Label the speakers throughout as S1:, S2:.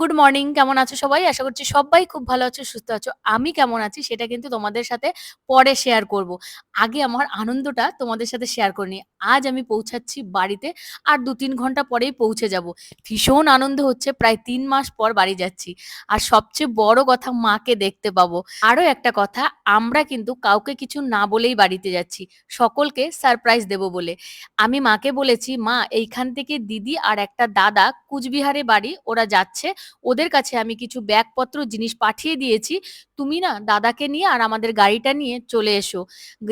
S1: Good morning কেমন আছো সবাই? আশা করছি সবাই খুব ভালো আছো, সুস্থ আছো। আমি কেমন আছি সেটা কিন্তু তোমাদের সাথে পরে শেয়ার করব। আগে আমার আনন্দটা তোমাদের সাথে শেয়ার করে নিই। আজ আমি পৌঁছাচ্ছি বাড়িতে আর দু তিন ঘণ্টা পরেই পৌঁছে যাব। ভীষণ আনন্দ হচ্ছে প্রায় তিন মাস পর বাড়ি যাচ্ছি। আর সবচেয়ে বড় কথা মাকে দেখতে পাবো। আরও একটা কথা, আমরা কিন্তু কাউকে কিছু না বলেই বাড়িতে যাচ্ছি। সকলকে সারপ্রাইজ দেব বলে। আমি মাকে বলেছি, মা, এইখান থেকে দিদি আর একটা দাদা কুচবিহারে বাড়ি, ওরা যাচ্ছে। ওদের কাছে আমি কিছু ব্যাগপত্র, জিনিস পাঠিয়ে দিয়েছি। তুমি না দাদাকে নিয়ে আর আমাদের গাড়িটা নিয়ে চলে এসো।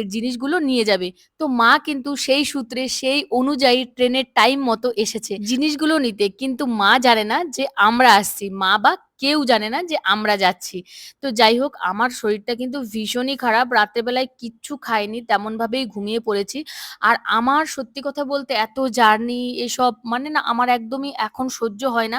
S1: জিনিসগুলো নিয়ে যাবে। তো মা কিন্তু সেই সূত্রে সেই অনুযায়ী ট্রেনের টাইম মতো এসেছে। জিনিসগুলো নিতে কিন্তু মা জানে না যে আমরা আসছি। মা বা কেউ জানে না যে আমরা যাচ্ছি। তো যাই হোক, আমার শরীরটা কিন্তু ভীষণই খারাপ। রাত্রেবেলায় কিচ্ছু খাইনি তেমন ভাবেই ঘুমিয়ে পড়েছি। আর আমার সত্যি কথা বলতে এত জার্নি, এসব মানে না আমার একদমই এখন সহ্য হয় না।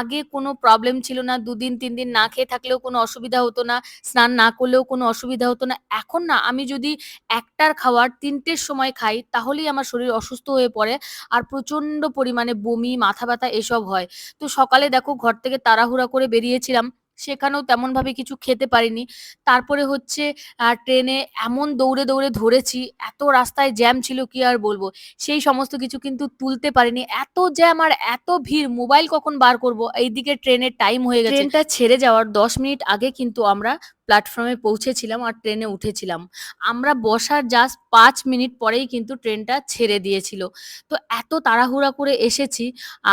S1: আগে কোনো প্রবলেম ছিল না, দুদিন, তিন দিন না খেয়ে থাকলেও কোনো অসুবিধা হতো না, স্নান না করলেও কোনো অসুবিধা হতো না। এখন না, আমি যদি একটার খাওয়ার তিনটের সময় খাই, তাহলেই আমার শরীর অসুস্থ হয়ে পড়ে আর প্রচণ্ড পরিমাণে বমি, মাথা ব্যথা এসব হয়। তো সকালে দেখো, ঘর থেকে তাড়াহুড়া করে বেরিয়েছিলাম, সেখানেও তেমন ভাবে কিছু খেতে পারিনি। তারপরে হচ্ছে ট্রেনে এমন দৌড়ে দৌড়ে ধরেছি, এত রাস্তায় জ্যাম ছিল কি আর বলব? সেই সমস্ত কিছু কিন্তু তুলতে পারিনি। এত জ্যাম আর এত ভিড়, মোবাইল কখন বার করব? এইদিকে ট্রেনের টাইম হয়ে গেছে। ট্রেনটা ছেড়ে যাওয়ার দশ মিনিট আগে কিন্তু আমরা প্ল্যাটফর্মে পৌঁছেছিলাম আর ট্রেনে উঠেছিলাম। আমরা বসার জাস্ট পাঁচ মিনিট পরেই কিন্তু ট্রেনটা ছেড়ে দিয়েছিল। তো এত তাড়াহুড়া করে এসেছি,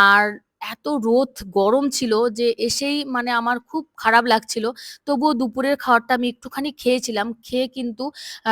S1: আর এত রোদ, গরম ছিল যে এসেই মানে আমার খুব খারাপ লাগছিল। তবুও দুপুরের খাবারটা আমি একটুখানি খেয়েছিলাম, খেয়ে কিন্তু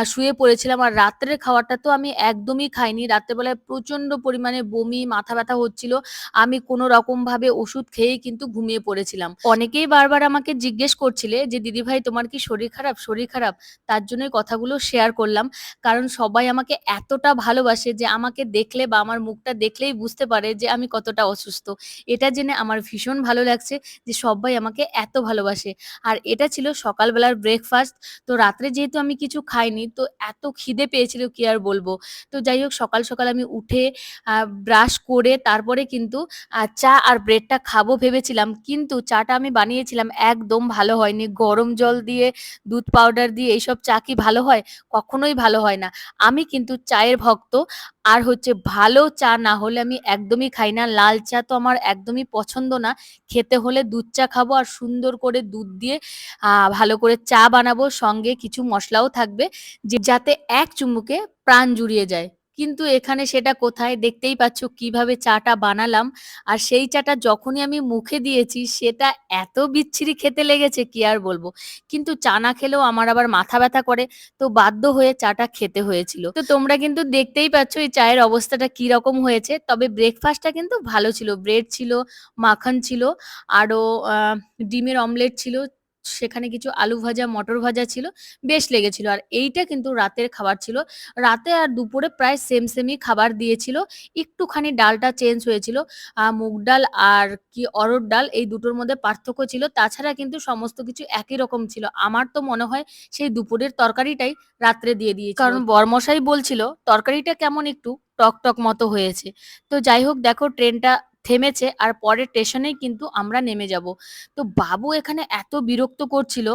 S1: শুয়ে পড়েছিলাম। আর রাত্রের খাবারটা তো আমি একদমই খাইনি। রাত্রেবেলায় প্রচণ্ড পরিমাণে বমি, মাথা ব্যথা হচ্ছিল। আমি কোনো রকম ভাবে ওষুধ খেয়েই কিন্তু ঘুমিয়ে পড়েছিলাম। অনেকেই বারবার আমাকে জিজ্ঞেস করছিলে যে দিদিভাই তোমার কি শরীর খারাপ? শরীর খারাপ? তার জন্যই কথাগুলো শেয়ার করলাম। কারণ সবাই আমাকে এতটা ভালোবাসে যে আমাকে দেখলে বা আমার মুখটা দেখলেই বুঝতে পারে যে আমি কতটা অসুস্থ। এটা জেনে আমার ভীষণ ভালো লাগছে যে সবাই আমাকে এত ভালোবাসে। আর এটা ছিল সকালবেলার ব্রেকফাস্ট তো রাত্রে যেহেতু আমি কিছু খাইনি, তো এত খিদে পেয়েছিল, কি আর বলব? তো যাই হোক, সকাল সকাল আমি উঠে ব্রাশ করে তারপরে কিন্তু চা আর ব্রেডটা খাব ভেবেছিলাম, কিন্তু চাটা আমি বানিয়েছিলাম, একদম ভালো হয়নি। গরম জল দিয়ে, দুধ পাউডার দিয়ে এইসব চা কি ভালো হয়? কখনোই ভালো হয় না। আমি কিন্তু চায়ের ভক্ত, আর হচ্ছে ভালো চা না হলে আমি একদমই খাই না। লাল চা তো আমার একদমই পছন্দ না। খেতে হলে দুধ চা খাব আর সুন্দর করে দুধ দিয়ে ভালো করে চা বানাবো। সঙ্গে কিছু মশলাও থাকবে যে, যাতে এক চুমুকে প্রাণ জুড়িয়ে যায়। কিন্তু এখানে সেটা কোথায়? দেখতেই পাচ্ছ কীভাবে চাটা বানালাম। আর সেই চাটা যখনই আমি মুখে দিয়েছি সেটা এত বিচ্ছিরি খেতে লেগেছে কি আর বলব? কিন্তু চা না খেলেও আমার আবার মাথা ব্যথা করে। তো বাধ্য হয়ে চাটা খেতে হয়েছিল। তো তোমরা কিন্তু দেখতেই পাচ্ছ এই চায়ের অবস্থাটা কি রকম হয়েছে। তবে ব্রেকফাস্টটা কিন্তু ভালো ছিল। ব্রেড ছিল মাখন ছিল আরও আহ, ডিমের অমলেট ছিল। সেখানে কিছু আলু ভাজা, মটর ভাজা ছিল, বেশ লেগেছিল। আর এইটা কিন্তু রাতের খাবার ছিল। রাতে আর দুপুরে প্রায় সেম সেমই খাবার দিয়েছিল। একটুখানি ডালটা চেঞ্জ হয়েছিল। মুগ ডাল আর কি অরহর ডাল, এই দুটোর মধ্যে পার্থক্য ছিল। তাছাড়া কিন্তু সমস্ত কিছু একই রকম ছিল। আমার তো মনে হয় সেই দুপুরের তরকারিটাই রাত্রে দিয়ে দিয়েছে কারণ বরমশাই বলছিল, তরকারিটা কেমন একটু টক টক মতো হয়েছে। তো যাই হোক, দেখো ট্রেনটা থেমেছে আর পরের স্টেশনেই কিন্তু আমরা নেমে যাব। তো বাবু এখানে এত বিরক্ত করছিল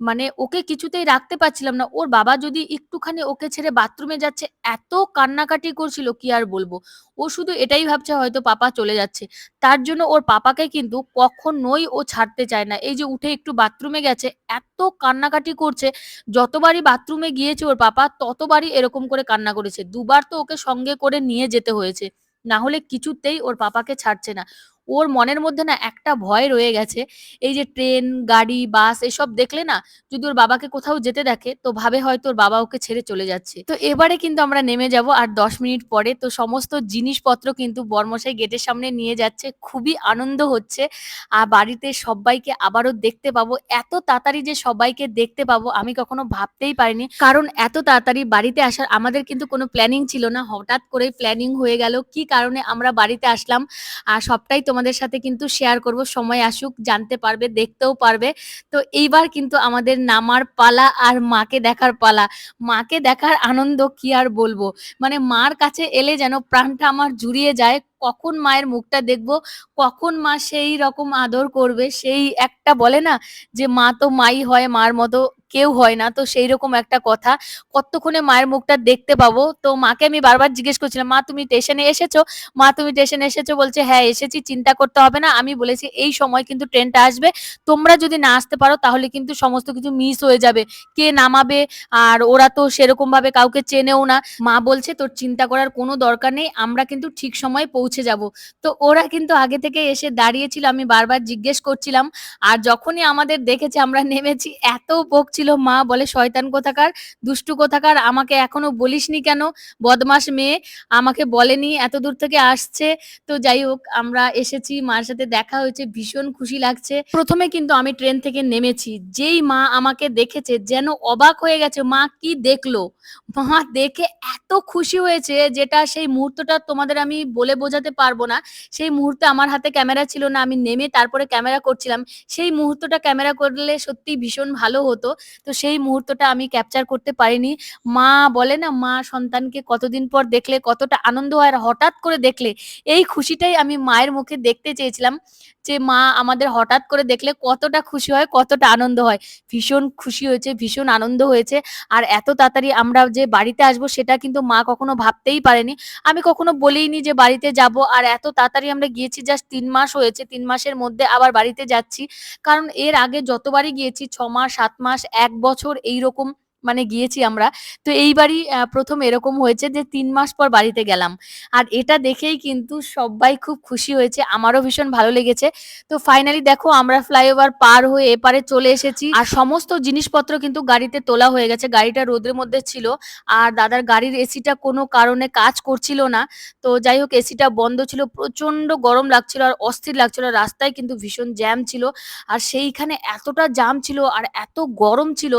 S1: মানে ওকে কিছুতেই রাখতে পারছিলাম না। ওর বাবা যদি একটুখানি ওকে ছেড়ে বাথরুমে যাচ্ছে, এত কান্নাকাটি করছিল, কি আর বলব? ও শুধু এটাই ভাবছে, হয়তো পাপা চলে যাচ্ছে। তার জন্য ওর পাপাকে কিন্তু কখনোই ও ছাড়তে চায় না। এই যে উঠে একটু বাথরুমে গেছে, এত কান্নাকাটি করছে। যতবারই বাথরুমে গিয়েছে ওর পাপা, ততবারই এরকম করে কান্না করেছে। দুবার তো ওকে সঙ্গে করে নিয়ে যেতে হয়েছে। না হলে কিছুতেই ওর পাপাকে ছাড়ছে না। ওর মনের মধ্যে না একটা ভয় রয়ে গেছে। এই যে ট্রেন, গাড়ি, বাস এসব দেখলে না যদি ওর বাবাকে কোথাও যেতে দেখে, তো ভাবে হয়তো ওর বাবা ওকে ছেড়ে চলে যাচ্ছে। তো এবারে কিন্তু আমরা নেমে যাব আর দশ মিনিট পরে তো সমস্ত জিনিসপত্র কিন্তু বর্মশাই গেটের সামনে নিয়ে যাচ্ছে। খুবই আনন্দ হচ্ছে। আর বাড়িতে সবাইকে আবারও দেখতে পাবো। এত তাড়াতাড়ি যে সবাইকে দেখতে পাবো আমি কখনো ভাবতেই পারিনি। কারণ এত তাড়াতাড়ি বাড়িতে আসার আমাদের কিন্তু কোনো প্ল্যানিং ছিল না। হঠাৎ করে প্ল্যানিং হয়ে গেল। কি কারণে আমরা বাড়িতে আসলাম? আর সবটাই তোমাদের তোমাদের সাথে কিন্তু শেয়ার করব, সময় আসুক, জানতে পারবে, দেখতেও পারবে। তো এইবার কিন্তু আমাদের নামার পালা আর মাকে দেখার পালা। মাকে দেখার আনন্দ কি আর বলব? মানে মার কাছে এলে যেন প্রাণটা আমার জুড়িয়ে যায়, কখন মায়ের মুখটা দেখব, কখন মা সেই রকম আদর করবে, সেই একটা বলে না যে, মা তো মাই হয় মার মতো কেউ হয় না। তো সেই রকম একটা কথা। কতক্ষণে মায়ের মুখটা দেখতে পাবো? তো মাকে আমি বারবার জিজ্ঞেস করছিলাম, মা, তুমি স্টেশনে এসেছ? মা, তুমি স্টেশনে এসেছ? বলছে হ্যাঁ এসেছি, চিন্তা করতে হবে না। আমি বলেছি, এই সময় কিন্তু ট্রেনটা আসবে। তোমরা যদি না আসতে পারো, তাহলে কিন্তু সমস্ত কিছু মিস হয়ে যাবে। কে নামাবে? আর ওরা তো সেরকম ভাবে কাউকে চেনেও না। মা বলছে, তোর চিন্তা করার কোনো দরকার নেই। আমরা কিন্তু ঠিক সময় পৌঁছে যাব। তো ওরা কিন্তু আগে থেকে এসে দাঁড়িয়েছিল। আমি বারবার জিজ্ঞেস করছিলাম, আর যখনই আমাদের দেখেছে, আমরা নেমেছি, এত বকছিল মা বলে, শয়তান কোথাকার? দুষ্টু কোথাকার? আমাকে এখনও বলিসনি কেন? বদমাস মেয়ে, আমাকে বলেনি, এত দূর থেকে আসছে। তো যাই হোক, আমরা এসেছি, মার সাথে দেখা হয়েছে, ভীষণ খুশি লাগছে। প্রথমে কিন্তু আমি ট্রেন থেকে নেমেছি। যেই মা আমাকে দেখেছে, যেন অবাক হয়ে গেছে, মা, কি দেখল? মা দেখে এত খুশি হয়েছে যেটা সেই মুহূর্তটা তোমাদের আমি বলে বোঝাতে পারব না। সেই মুহূর্তে আমার হাতে ক্যামেরা ছিল না, আমি নেমে তারপরে ক্যামেরা করছিলাম। সেই মুহূর্তটা ক্যামেরা করলে সত্যি ভীষণ ভালো হতো। তো সেই মুহূর্তটা আমি ক্যাপচার করতে পারিনি। মা বলে না, মা সন্তানকে কতদিন পর দেখলে, কতটা আনন্দ হয় আর হঠাৎ করে দেখলে, এই খুশিটাই আমি মায়ের মুখে দেখতে চেয়েছিলাম যে মা আমাদের হঠাৎ করে দেখলে কতটা খুশি হয়, কতটা আনন্দ হয়। ভীষণ খুশি হয়েছে, ভীষণ আনন্দ হয়েছে। আর এত তাড়াতাড়ি আমরা যে বাড়িতে আসব সেটা কিন্তু মা কখনো ভাবতেই পারেনি। আমি কখনো বলিনি যে বাড়িতে যাব। আর এত তাড়াতাড়ি আমরা গিয়েছি জাস্ট তিন মাস হয়েছে, তিন মাসের মধ্যে আবার বাড়িতে যাচ্ছি। কারণ এর আগে যতবারই গিয়েছি, ছ মাস, সাত মাস এক বছর এইরকম মানে গিয়েছি আমরা। তো এইবারই প্রথম এরকম হয়েছে যে তিন মাস পর বাড়িতে গেলাম। আর এটা দেখেই কিন্তু সবাই খুব খুশি হয়েছে। আমারও ভীষণ ভালো লেগেছে। তো ফাইনালি দেখো আমরা ফ্লাইওভার পার হয়ে এপারে চলে এসেছি। আর সমস্ত জিনিসপত্র কিন্তু গাড়িতে তোলা হয়ে গেছে। গাড়িটা রোদের মধ্যে ছিল। আর দাদার গাড়ির এসিটা কোনো কারণে কাজ করছিল না। তো যাই হোক, এসিটা বন্ধ ছিল। প্রচণ্ড গরম লাগছিল আর অস্থির লাগছিল। রাস্তায় কিন্তু ভীষণ জ্যাম ছিল। আর সেইখানে এতটা জাম ছিল আর এত গরম ছিল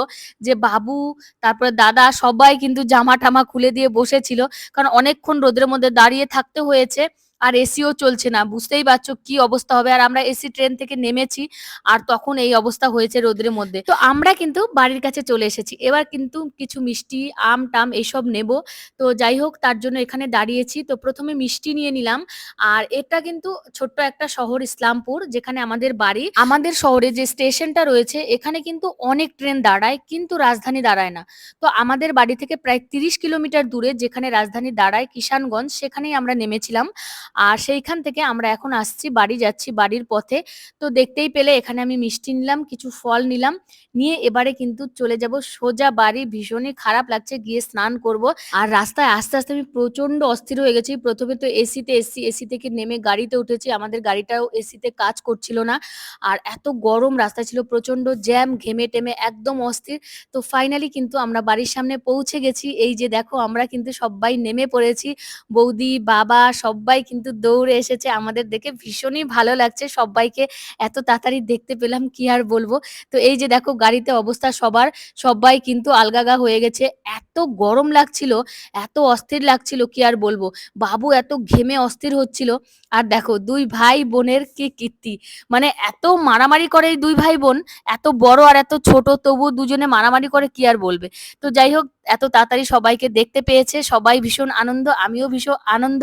S1: যে বাবু তারপরে দাদা সবাই কিন্তু জামা টামা খুলে দিয়ে বসেছিল। কারণ অনেকক্ষণ রোদের মধ্যে দাঁড়িয়ে থাকতে হয়েছে। আর এসিও চলছে না, বুঝতেই পারছ কি অবস্থা হবে। আর আমরা এসি ট্রেন থেকে নেমেছি, আর তখন এই অবস্থা হয়েছে রোদের মধ্যে। তো আমরা কিন্তু বাড়ির কাছে চলে এসেছি। এবার কিন্তু কিছু মিষ্টি, আম, টাম এসব নেব। তো যাই হোক, তার জন্য এখানে দাঁড়িয়েছি। তো প্রথমে মিষ্টি নিয়ে নিলাম। আর এটা কিন্তু ছোট্ট একটা শহর ইসলামপুর, যেখানে আমাদের বাড়ি। আমাদের শহরে যে স্টেশনটা রয়েছে, এখানে কিন্তু অনেক ট্রেন দাঁড়ায়, কিন্তু রাজধানী দাঁড়ায় না। তো আমাদের বাড়ি থেকে প্রায় তিরিশ কিলোমিটার দূরে, যেখানে রাজধানী দাঁড়ায়, কিষানগঞ্জ, সেখানেই আমরা নেমেছিলাম। আর সেইখান থেকে আমরা এখন আসছি, বাড়ি যাচ্ছি বাড়ির পথে। তো দেখতেই পেলে এখানে আমি মিষ্টি নিলাম, কিছু ফল নিলাম। নিয়ে এবারে কিন্তু চলে যাব সোজা বাড়ি, ভীষণই খারাপ লাগছে, গিয়ে স্নান করব। আর রাস্তায় আস্তে আস্তে আমি প্রচণ্ড অস্থির হয়ে গেছি। প্রথমে তো এসিতে এসি এসি থেকে নেমে গাড়িতে উঠেছি, আমাদের গাড়িটাও এসিতে কাজ করছিল না। আর এত গরম রাস্তা ছিল প্রচণ্ড জ্যাম, ঘেমে টেমে একদম অস্থির। তো ফাইনালি কিন্তু আমরা বাড়ির সামনে পৌঁছে গেছি। এই যে দেখো, আমরা কিন্তু সবাই নেমে পড়েছি। বৌদি, বাবা সবাই কিন্তু দৌড়ে এসেছে। আমাদের দেখে ভীষণই ভালো লাগছে। সবাইকে এত তাড়াতাড়ি দেখতে পেলাম, কি আর বলব? তো এই যে দেখো, গাড়িতে অবস্থা সবার। সবাই কিন্তু আলগাগা হয়ে গেছে। এত গরম লাগছিল, এত অস্থির লাগছিল, কি আর বলব? বাবু এত ঘেমে অস্থির হচ্ছিল। আর দেখো, দুই ভাই বোনের কি কীর্তি। মানে এত মারামারি করে এই দুই ভাই বোন, এত বড় আর এত ছোট তবু দুজনে মারামারি করে কি আর বলবে? তো যাই হোক এত তাড়াতাড়ি সবাইকে দেখতে পেয়েছে, সবাই ভীষণ আনন্দ, আমিও ভীষণ আনন্দ।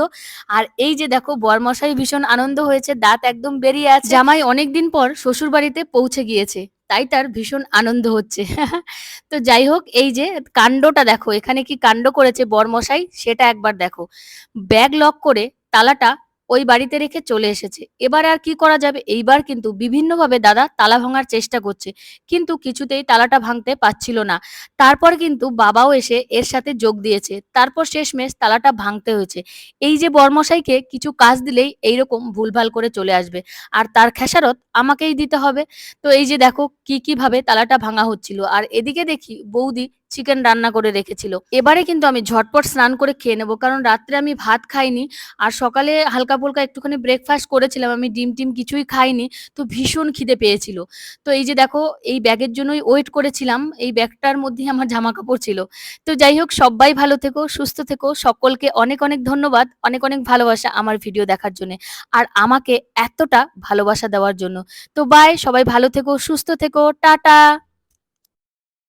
S1: আর এই যে দেখো, বরমশাই ভীষণ আনন্দ হয়েছে, দাঁত একদম বেরিয়ে আছে। জামাই অনেকদিন পর শ্বশুর বাড়িতে পৌঁছে গিয়েছে, তাই তার ভীষণ আনন্দ হচ্ছে। তো যাই হোক, এই যে কাণ্ডটা দেখো, এখানে কি কাণ্ড করেছে বরমশাই, সেটা একবার দেখো। ব্যাগ লক করে তালাটা ওই বাড়িতে রেখে চলে এসেছে। এবার আর কি করা যাবে? এইবার কিন্তু বিভিন্নভাবে দাদা তালা ভাঙার চেষ্টা করছে। কিন্তু কিছুতেই তালাটা ভাঙতে পারছিল না। তারপর কিন্তু বাবাও এসে এর সাথে যোগ দিয়েছে। তারপর শেষমেশ তালাটা ভাঙতে হয়েছে। এই যে বর্মশাইকে কিছু কাজ দিলেই এইরকম ভুলভাল করে চলে আসবে। আর তার খেসারত আমাকেই দিতে হবে। তো এই যে দেখো কি কি ভাবে তালাটা ভাঙা হচ্ছিল। আর এদিকে দেখি বৌদি চিকেন রান্না করে রেখেছিল। এবারে কিন্তু আমি ঝটপট স্নান করে খেয়ে নেব, কারণ রাত্রে আমি ভাত খাইনি। আর সকালে হালকা ফুলকা একটুখানি ব্রেকফাস্ট করেছিলাম, আমি ডিম টিম কিছুই খাইনি, তো ভীষণ খিদে পেয়েছিল। তো এই যে দেখো, এই ব্যাগের জন্যই ওয়েট করেছিলাম, এই ব্যাগটার মধ্যেই আমার জামা কাপড় ছিল। তো যাই হোক, সবাই ভালো থেকো, সুস্থ থেকো, সকলকে অনেক অনেক ধন্যবাদ, অনেক অনেক ভালোবাসা আমার ভিডিও দেখার জন্য, আর আমাকে এতটা ভালোবাসা দেওয়ার জন্য। তো বাই সবাই ভালো থেকো, সুস্থ থেকো, টাটা!